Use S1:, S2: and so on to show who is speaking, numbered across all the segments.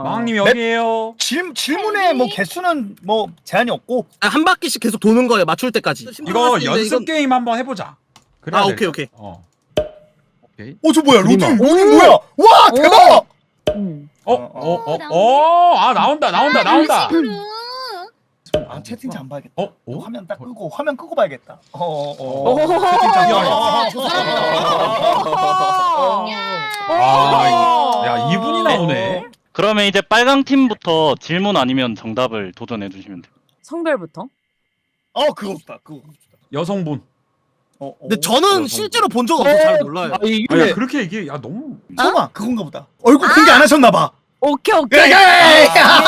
S1: 어.
S2: 마왕님이
S1: 맵-
S2: 어디에요?
S1: 질, 질문에 뭐 개수는 뭐 제한이 없고
S3: 아, 한 바퀴씩 계속 도는 거예요. 맞출 때까지.
S2: 이거 연습 게임 한번 해보자. 그래야
S3: 아,
S2: 될
S3: 오케이,
S2: 것
S3: 오케이.
S2: 같아. 어. 오케이.
S1: 어 저 뭐야 로딩. 로딩 뭐야 와 대박
S4: 음.
S2: 어,
S1: 어,
S2: 어, 어. 어, 아 나온다, 나온다, 나온다.
S1: 아 채팅창 안 봐야겠다
S2: 어, 어?
S1: 화면 딱 끄고 화면 끄고 봐야겠다 어어어.
S2: 아, 야 이분이 나오네.
S5: 그러면 이제 빨강 팀부터 질문 아니면 정답을 도전해 주시면 돼요.
S4: 성별부터?
S1: 어 그거 좋다 그거 좋다
S2: 여성분.
S1: 어, 어.
S3: 근데 저는 실제로 본 적 없어서 잘 몰라요.
S2: 아, 야, 그렇게 얘기해. 야 너무.
S1: 설마 그건가 보다 얼굴 공개 안 하셨나 봐
S4: 오케이
S1: 야,
S4: 오케이.
S1: 야, 야, 야.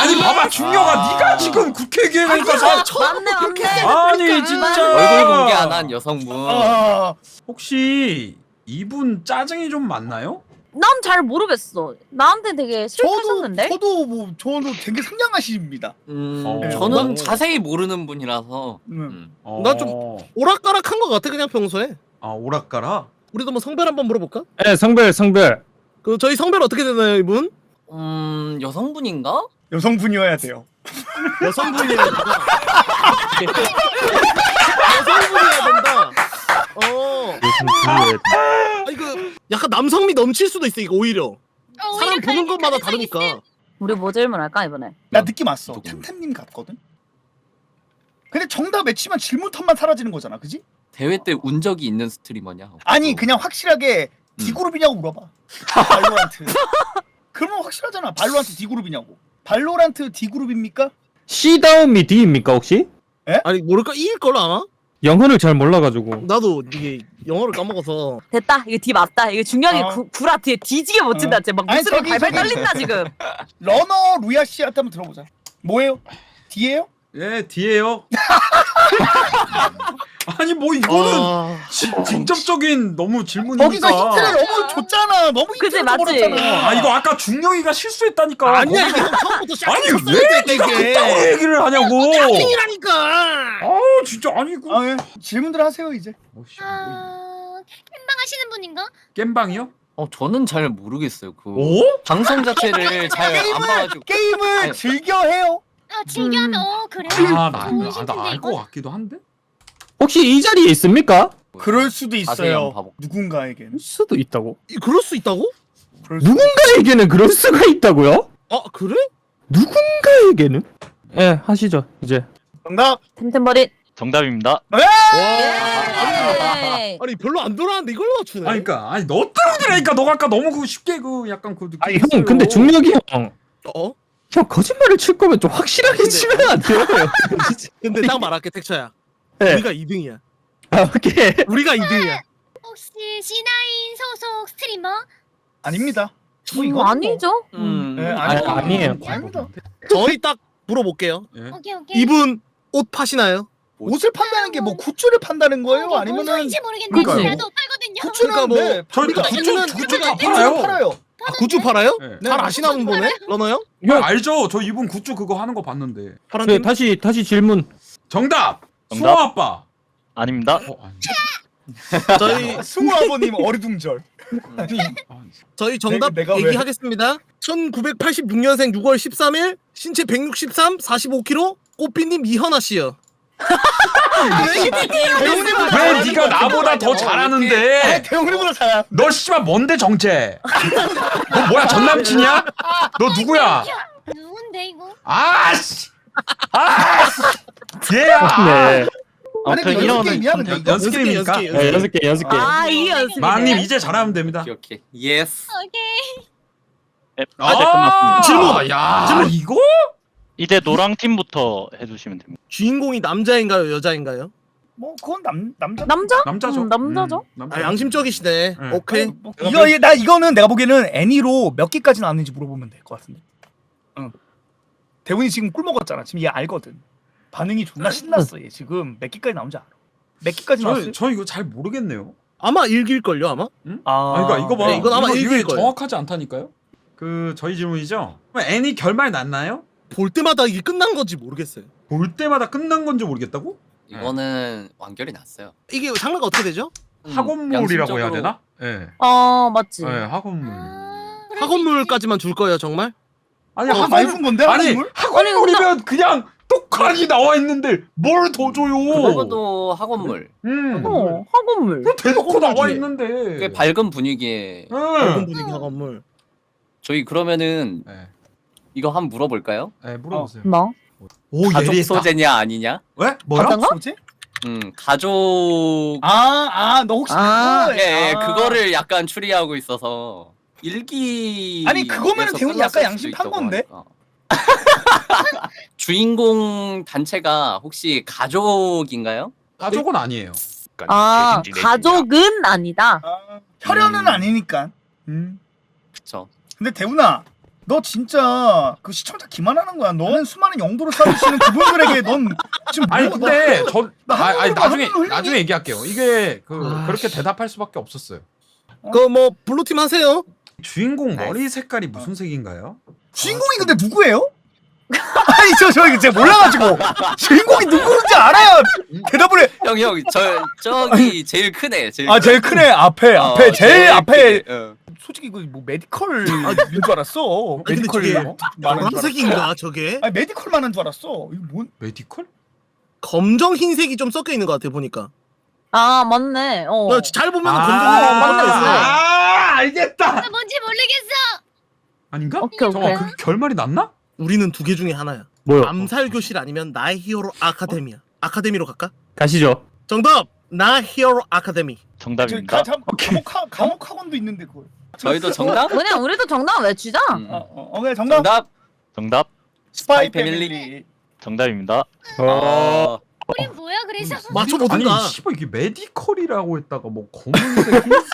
S2: 아니 봐봐 중녀가 네가 지금 국회 얘기하니까 사.
S4: 맞네 맞네.
S2: 아니 진짜.
S6: 얼굴 공개 안 한 여성분.
S1: 아,
S2: 혹시 이분 짜증이 좀 많나요?
S4: 난 잘 모르겠어. 나한테 되게
S1: 저도
S4: 싫다셨는데.
S1: 저도 뭐 저도 되게 상냥하십니다
S6: 음,
S2: 어.
S6: 저는
S3: 어.
S6: 자세히 모르는 분이라서.
S1: 음.
S6: 음.
S2: 어...
S3: 나 좀- 오락가락한 것 같아 그냥 평소에.
S2: 아 오락가라.
S3: 우리도 뭐 성별 한번 물어볼까?
S5: 네, 성별 성별.
S3: 그 저희 성별 어떻게 되나요 이분?
S6: 음, 여성분인가?
S1: 여성분이어야 돼요
S3: 여성분이어야 된다. 여성분이어야 된다. 어. 아 이거 약간 남성미 넘칠 수도 있어 이거 오히려.
S7: 어,
S3: 사람
S7: 오히려
S3: 보는 것마다. 다르니까.
S4: 우리 뭐 질문할까 이번에?
S1: 나 느낌 왔어
S6: 누구?
S1: 템템님 같거든 근데 정답 외치면 질문 턴만 사라지는 거잖아 그지?
S6: 대회 때 운 적이 있는 스트리머냐?
S1: 아니
S6: 어.
S1: 그냥 확실하게
S6: 음.
S1: D그룹이냐고 물어봐 발로란트 그러면 확실하잖아 발로란트 D그룹이냐고 발로란트 D그룹입니까?
S8: C 다음이 D입니까 혹시?
S3: 아니 모를까 이일 걸 아마?
S8: 영어를 잘 몰라가지고
S3: 나도 이게 영어를 까먹어서.
S4: 됐다. 이거 D 맞다. 이거 중요하게
S1: 어.
S4: 구, 구라 뒤에 뒤지게 멋진다.
S1: 어.
S4: 진짜 막
S1: 아니,
S4: 목소리
S1: 저기,
S4: 발발
S1: 저기.
S4: 떨린다 지금.
S1: 러너 루야 씨한테 한번 들어보자 뭐예요? D예요?
S2: 예 뒤에요. 아니 뭐 이거는
S3: 아...
S2: 지- 직접적인 너무 질문이니까.
S1: 거기서 힌트를 너무 줬잖아 너무
S4: 그치,
S1: 힌트를
S4: 맞지?
S1: 줘버렸잖아
S2: 아 이거 아까 중령이가 실수했다니까.
S3: 아니야 처음부터
S2: 아니
S3: 시작했었어야
S2: 왜
S3: 돼,
S2: 네가
S3: 이게.
S2: 그따구 얘기를 하냐고.
S3: 킹이라니까.
S2: 아 진짜 아니 그.
S1: 아, 예. 질문들 하세요 이제
S2: 어, 씨, 뭐,
S7: 아, 캔방 하시는 분인가?
S2: 겜방이요?
S6: 어, 저는 잘 모르겠어요. 그
S2: 오?
S6: 방송 자체를 잘 안
S1: 게임을
S6: 봐가지고.
S1: 게임을
S6: 아니.
S1: 즐겨 해요
S7: 아, 즐겨하면 어, 그래.
S2: 아나알것
S7: 이거?
S2: 같기도 한데.
S8: 혹시 이 자리에 있습니까?
S1: 그럴 수도
S6: 자세히
S1: 있어요
S6: 봐볼게요.
S8: 할 수도 있다고.
S3: 이- 그럴 수 있다고?
S1: 그럴 수
S8: 누군가에게는 그럴 수가 있다고요?
S3: 아 그래?
S8: 누군가에게는? 예, 하시죠 이제.
S1: 정답
S4: 템템버린.
S5: 정답입니다.
S3: 와.
S4: 예.
S3: 아니 별로 안 돌아왔는데 이걸 맞추네.
S2: 아니 그러니까 아니 너 때문이라니까 너가 아까 너무 그 쉽게 그 약간 그 느낌.
S8: 아니 형, 근데 중력이 형,
S3: 어?
S8: 형 거짓말을 칠 거면 좀 확실하게
S3: 근데-
S8: 치면 안 돼요?
S3: 근데 딱 말할게 택처야.
S8: 네.
S3: 우리가 2등이야.
S8: 아, 오케이.
S3: 우리가 2등이야.
S7: 혹시 C9 소속 스트리머?
S1: 아닙니다 뭐
S4: 음,
S1: 이거는 뭐-
S4: 아니죠.
S6: 음,
S1: 네,
S8: 아니, 아니에요.
S1: 아닙니다
S3: 저희 딱 물어볼게요.
S2: 예?
S7: 오케이, 오케이.
S3: 이분 옷 파시나요?
S1: 옷을 판다는 게 뭐 굿즈를 판다는 거예요? 아니면은
S7: 소리인지 모르겠는데
S2: 그러니까요.
S7: 나도 팔거든요.
S1: 굿즈는
S3: 그러니까 뭐
S1: 네,
S2: 저희
S1: 우리가
S2: 굿즈
S1: 우리는
S2: 굿즈
S1: 우리가
S2: 다
S1: 굿즈를
S2: 팔아요.
S1: 팔아요
S3: 아, 굿즈 팔아요?
S2: 예.
S1: 네.
S3: 잘 아시나 보네. 러너 형?
S2: 형 알죠? 저 이분 굿즈 그거 하는 거 봤는데.
S3: 파란
S8: 네,
S3: 팀?
S8: 다시 다시 질문.
S2: 정답.
S5: 정답.
S2: 수아 아빠.
S5: 아닙니다.
S2: 어, 아니.
S3: 저희
S1: 승우 아버님 어리둥절 아니
S2: 아니.
S3: 저희 정답
S1: 내가- 내가 왜-
S3: 얘기하겠습니다. 1986년생 6월 13일 신체 163 45kg 꽃비님 이현아 씨요.
S2: 왜 네가 나보다 더
S1: 아,
S2: 잘하는데?
S1: 대형님보다
S2: 잘너 씨발 뭔데 정체? 너 뭐야 전 남친이야? 너 누구야?
S7: 누군데 이거?
S2: 아씨. 아. 얘야.
S8: 네.
S1: 아니 그
S8: 아무튼
S1: 연습
S8: 이런
S1: 게임이야 근데
S2: 연-
S1: 이거
S2: 연습 게임입니까?
S3: 연습 게임,
S8: 네, 여섯 개, 여섯 개.
S4: 아 이게 연습이네.
S2: 마님 이제 잘하면 됩니다.
S6: 오케이, 오케이. 예스.
S7: 오케이.
S5: 네,
S2: 아,
S5: 끝났습니다.
S3: 질문!
S2: 야,
S3: 질문!
S2: 이거?
S5: 이제 노랑 팀부터 해주시면 됩니다.
S3: 주인공이 남자인가요, 여자인가요?
S1: 뭐 그건 남 남자
S4: 남자?
S2: 남자죠.
S4: 음, 남자죠.
S2: 음, 남자.
S3: 아, 양심적이시네.
S2: 네.
S3: 오케이.
S1: 아니, 뭐, 이거 얘- 나 이거는 내가 보기에는 애니로 몇 개까지 나왔는지 물어보면 될 것 같은데. 응. 대훈이 지금 꿀 먹었잖아. 지금 얘 알거든. 반응이 존나 신났어. 얘 지금 몇 개까지 나온지 알아. 몇 개까지
S2: 저,
S1: 나왔어요?
S2: 저 이거 잘 모르겠네요.
S3: 아마 읽일걸요, 아마?
S1: 아,
S2: 아, 그러니까 이거 봐.
S3: 네, 이건 아마
S2: 이거, 이게
S3: 거예요.
S2: 정확하지 않다니까요. 그 저희 질문이죠. 애니 결말 났나요?
S3: 볼 때마다 이게 끝난 건지 모르겠어요.
S2: 볼 때마다 끝난 건지 모르겠다고?
S6: 이거는 완결이 났어요.
S3: 이게 장르가 어떻게 되죠?
S6: 음,
S2: 학원물이라고 해야
S6: 양심적으로-
S2: 되나? 예.
S4: 어 맞지.
S2: 네, 학원물.
S7: 아,
S3: 학원물까지만 줄 거예요 정말?
S2: 아니
S1: 어, 많이 준 건데
S2: 아니
S1: 학원물?
S2: 학원물이면 그냥 똑같이 나와 있는데 뭘 더 줘요?
S6: 그거도 학원물.
S2: 음.
S4: 어 학원물.
S2: 그거 대놓고 나와. 있는데.
S6: 꽤 밝은 분위기에
S3: 학원
S2: 응.
S3: 분위기 학원물.
S6: 저희 그러면은
S2: 네.
S6: 이거 한번 물어볼까요?
S2: 네, 물어보세요.
S4: 뭐?
S2: 오
S6: 가족
S2: 예리했다.
S6: 소재냐 아니냐?
S2: 왜? 뭐야?
S4: 어떤 거?
S1: 뭐지?
S6: 음 가족
S1: 아, 아, 너 혹시
S4: 아,
S1: 그거?
S6: 예, 예,
S1: 아.
S6: 그거를 약간 추리하고 있어서 일기
S1: 아니, 그거면은 대훈이 약간 양심 판 건데?
S6: 주인공 단체가 혹시 가족인가요?
S2: 가족은 아니에요.
S4: 아 가족은 아니다.
S1: 아, 혈연은
S6: 음.
S1: 아니니까. 음.
S6: 그쵸.
S1: 근데 대훈아, 너 진짜 그 시청자 기만하는 거야. 너는 수많은 영도를 쌓으시는 그분들에게 넌 지금
S2: 아니
S1: 뭐-
S2: 근데
S1: 저나
S2: 아, 아니 나중에
S1: 한국어로
S2: 나중에 얘기할게요. 이게 그
S3: 아,
S2: 그렇게 대답할 수밖에 없었어요.
S3: 그 뭐 블루팀 하세요.
S2: 주인공. 머리 색깔이 무슨 색인가요?
S1: 주인공이 근데 누구예요? 아니 저 저 이거 제가 몰라가지고 주인공이 누구인지 알아야 대답을 해.
S6: 형, 형, 저 저기 제일 크네. 제일
S1: 아 제일 큰애 앞에
S6: 어,
S1: 앞에 제일 앞에
S6: 크네. 어.
S1: 솔직히 이거 뭐 메디컬인 줄 알았어.
S3: 근데
S1: 메디컬
S3: 저게
S1: 많은 줄 알았어.
S3: 노란색인가 저게?
S1: 아니 메디컬 만한 줄 알았어. 이거 뭔?
S2: 메디컬?
S3: 검정 흰색이 좀 섞여 있는 것 같아 보니까.
S4: 아 맞네. 어.
S3: 어, 잘 보면
S2: 아,
S3: 검정 흰색이 섞여 있어.
S2: 아, 알겠다.
S7: 나 뭔지 모르겠어.
S2: 아닌가?
S4: 오케이,
S2: 잠깐만
S4: 오케이.
S2: 그 결말이 났나?
S3: 우리는 두 개 중에 하나야.
S8: 뭐요?
S3: 암살 교실 아니면 나의 히어로 아카데미야. 아카데미로 갈까?
S8: 가시죠.
S3: 정답. 나 히어로 아카데미.
S1: 저
S5: 정답입니다.
S1: 가, 잠, 감옥 학 감옥 학원도 있는데 그거.
S6: 저희도 정답?
S4: 그냥 우리도 정답 외치자.
S6: 음.
S1: 어, 어, 어 그래 정답.
S6: 정답.
S5: 정답
S1: 스파이
S6: 스파이 패밀리.
S1: 패밀리.
S5: 정답입니다.
S6: 어.
S7: 우린 뭐야 그래서?
S3: 맞춰보든가.
S2: 아니 씨발 이게 메디컬이라고 했다가 뭐 검은색 흰색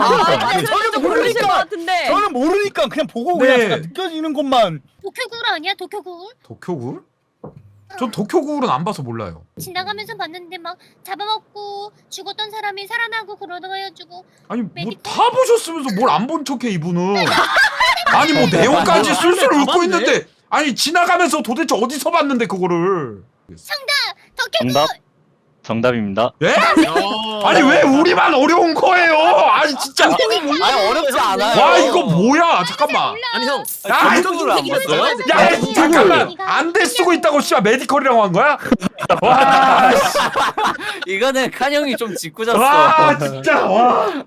S4: 아,
S1: 저는
S4: 좀 모르실 것
S1: 모르니까.
S4: 같은데.
S1: 저는 모르니까 그냥 보고
S2: 네.
S1: 그냥 제가 느껴지는 것만.
S7: 도쿄굴 아니야 도쿄굴?
S2: 도쿄굴? 전 도쿄굴은 안 봐서 몰라요.
S7: 지나가면서 봤는데 막 잡아먹고 죽었던 사람이 살아나고 그러다가 해가지고
S2: 아니 뭐
S7: 메디컬?
S2: 다 보셨으면서 뭘 안 본 척해 이분은. 아니 뭐 내용까지 술술
S3: 봤네.
S2: 있는데 아니 지나가면서 도대체 어디서 봤는데 그거를.
S5: 정답 정답입니다.
S2: 예?
S3: 야.
S2: 아니 왜 우리만 어려운 거예요? 아니 진짜.
S6: 아 어렵지 않아요.
S2: 와 이거 뭐야? 잠깐만.
S3: 아니 형.
S2: 야,
S3: 검정
S6: 이거를 안
S3: 흰색이
S6: 봤어요?
S3: 섞여
S2: 야
S3: 있어.
S2: 잠깐만 안돼 쓰고 있다고 씨발 메디컬이라고 한 거야? 와, 씨,
S6: 이거는 칸 형이 좀 짓궂었어.
S2: 와 진짜 와.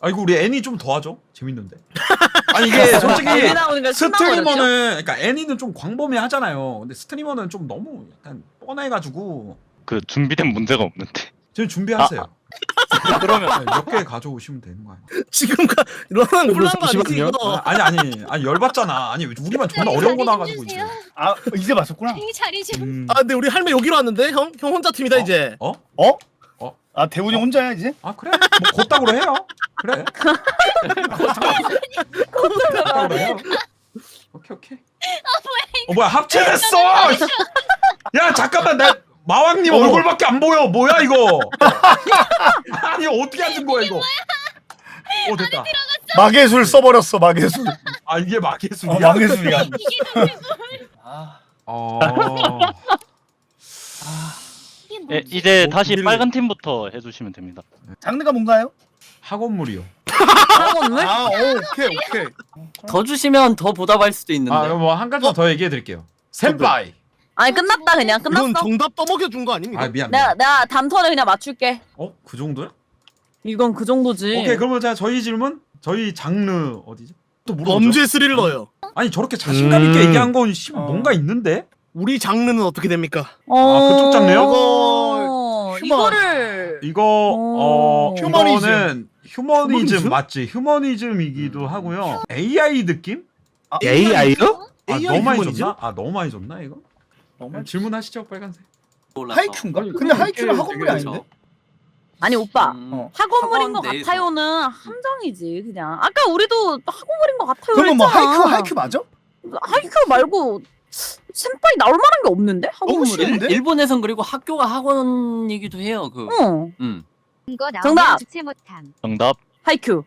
S2: 아이고 우리 애니 좀더 하죠. 재밌는데. 아니 이게 솔직히
S4: 여기 나오는 거
S2: 스트리머는 그러니까 애니는 좀 광범위하잖아요. 근데 스트리머는 좀 너무 약간 뻔해가지고
S5: 그 준비된 문제가 없는데.
S2: 지금 준비하세요. 네,
S5: 그러면
S2: 몇 개 가져오시면 되는 거 아니에요?
S3: 지금 가 로랑 곤란 거 아니지
S8: 잠시만요.
S3: 이거?
S2: 아, 아니 아니 아니 열받잖아. 아니 우리만 존나 어려운 거 나와가지고 이제.
S1: 아 이제 봤었구나.
S7: 되게 잘해줘.
S1: 음.
S3: 아 근데 우리 할매 여기로 왔는데 형? 형 혼자 팀이다 이제.
S2: 어?
S1: 어?
S2: 어?
S1: 아 대훈이 혼자야 이제?
S2: 아 그래? 뭐 곧다구로 해요. 그래. 곧다구로 해요. 오케이 오케이. 어 뭐야 합체됐어. 야 잠깐만 나 마왕님
S1: 어.
S2: 얼굴밖에 안 보여. 뭐야 이거? 아니 어떻게 앉은 거야 이거? 어 됐다.
S1: 마계술 써버렸어 마계술.
S2: 아 이게
S1: 어,
S2: 마계술이야?
S1: 마계술이야.
S7: 이게.
S1: 아,
S2: 어.
S7: 이게
S5: 예,
S7: 뭐지?
S5: 이제
S2: 뭐,
S5: 다시
S2: 우리를-
S5: 빨간 팀부터 해주시면 됩니다.
S1: 장르가 뭔가요?
S2: 학원물이요.
S4: 학원물?
S1: 아, 오, 오케이 오케이.
S6: 더 주시면 더 보답할 수도 있는데.
S2: 아뭐한 가지 더 얘기해 드릴게요. 센파이.
S4: 아니 끝났다 그냥
S3: 이건
S4: 끝났어.
S3: 정답 떠먹여 준 거 아닙니까?
S2: 아 미안.
S4: 내가
S2: 미안.
S4: 내가 다음 턴에 그냥 맞출게.
S2: 어? 그 정도야?
S4: 이건 그 정도지.
S2: 오케이 그러면 자 저희 질문 저희 장르 어디지? 또 물어보죠.
S3: 범죄 스릴러요.
S2: 아니 저렇게 자신감 있게
S8: 음.
S2: 얘기한 건 씨,
S1: 어.
S2: 뭔가 있는데?
S3: 우리 장르는 어떻게 됩니까?
S4: 어...
S2: 그쪽 장르요?
S4: 어,
S1: 휴먼.
S4: 이거를
S2: 이거
S4: 오.
S2: 어
S1: 휴머니즘.
S2: 이거는 휴머니즘,
S3: 휴머니즘?
S2: 맞지? 휴머니즘이기도 하고요. AI 느낌?
S1: 아,
S8: AI요?
S2: 아
S3: AI
S2: 너무 많이
S3: 휴머니즘?
S2: 줬나? 아 너무 많이 줬나 이거?
S1: 너무
S2: 질문하시죠 빨간색.
S1: 하이큐인가? 근데 하이큐는 학원물이 아닌데?
S4: 아니 오빠
S6: 음,
S1: 어.
S4: 학원물인 것
S6: 학원 내에서.
S4: 같아요는 함정이지 그냥. 아까 우리도 학원물인 것 같아요.
S1: 그러면 뭐
S4: 했잖아.
S1: 하이큐 하이큐 맞아?
S4: 하이큐 말고 센파이 나올 만한 게 없는데
S1: 너무. 싫은데? 근데?
S6: 일본에선 그리고 학교가 학원이기도 해요. 그.
S4: 어
S6: 음.
S4: 정답.
S7: 못함.
S5: 정답
S4: 하이큐.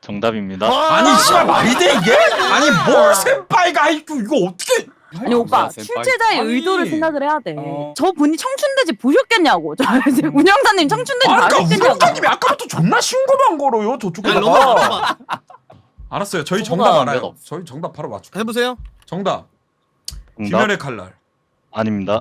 S5: 정답입니다.
S2: 아니 씨발 말이 돼 이게? 아니 뭘 센파이가 하이큐 이거 어떻게?
S4: 아니 오빠
S6: 뭐야, 센파이.
S4: 출제자의
S2: 아니.
S4: 의도를 생각을 해야 돼.
S1: 어.
S4: 저 분이 청춘돼지 보셨겠냐고. 저 이제 운영사님 청춘돼지
S2: 아 그러니까. 우영사님이 아까부터 존나 쉬운 거만 걸어요 저쪽에다가. 알았어요. 저희 정답
S6: 몇
S2: 알아요.
S6: 없어.
S2: 저희 정답 바로 맞출게요.
S3: 해보세요.
S2: 정답.
S5: 정답
S2: 김열의 칼날.
S5: 아닙니다.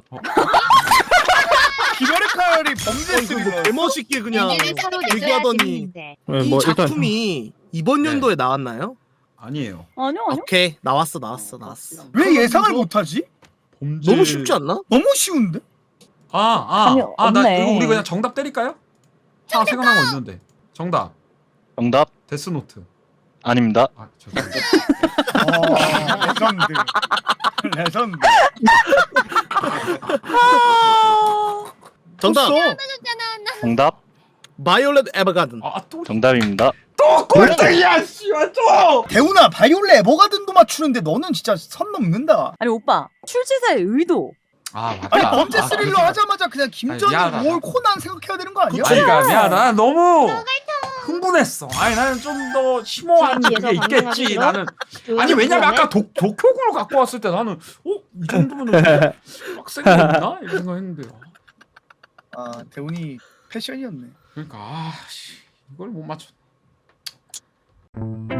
S1: 김열의 칼이 범죄
S3: 어, 뭐
S1: 스릴러.
S3: 개멋있게 그냥 얘기하더니
S8: 네, 이뭐
S3: 작품이 이번
S2: 네.
S3: 연도에 나왔나요?
S2: 아니에요.
S4: 아니요 아니요.
S3: 오케이 나왔어 나왔어 나왔어.
S1: 왜 예상을 못하지?
S2: 범죄.
S3: 너무 쉽지 않나?
S1: 너무 쉬운데?
S2: 아, 아,
S4: 아니,
S2: 아, 나
S4: 없네.
S2: 이거 우리 그냥 정답 때릴까요? 하나 생각난 거 있는데. 정답.
S5: 정답
S2: 데스노트.
S5: 아닙니다.
S2: 아, 죄송합니다.
S1: 어, 레전드. 레전드.
S3: 정답
S1: 떴어.
S7: 잖아 나
S5: 정답
S3: 바이올렛 에버가든.
S2: 아, 또,
S5: 정답입니다.
S2: 또 꼴등이야, 씨발, 또!
S1: 대훈아 바이올렛 에버가든도 맞추는데 너는 진짜 선 넘는다.
S4: 아니 오빠 출제자의 의도.
S2: 아, 맞다.
S1: 아니 범죄
S2: 아,
S1: 스릴러
S2: 그렇구나.
S1: 하자마자 그냥 김전이
S2: 미안하다.
S1: 뭘 코난 생각해야 되는 거 아니야?
S2: 아니, 그러니까 미안하다. 난 너무 흥분했어. 아니, 나는 좀 더 심오한 그게 있겠지. 나는. 아니, 왜냐면 아까 독, 도쿄구를 갖고 왔을 때 나는, 어? 이 정도면 거 없나? 이런 생각 했는데. 아,
S1: 아 대훈이 패션이었네.
S2: 그러니까, 아, 씨. 이걸 못 맞췄. Thank you.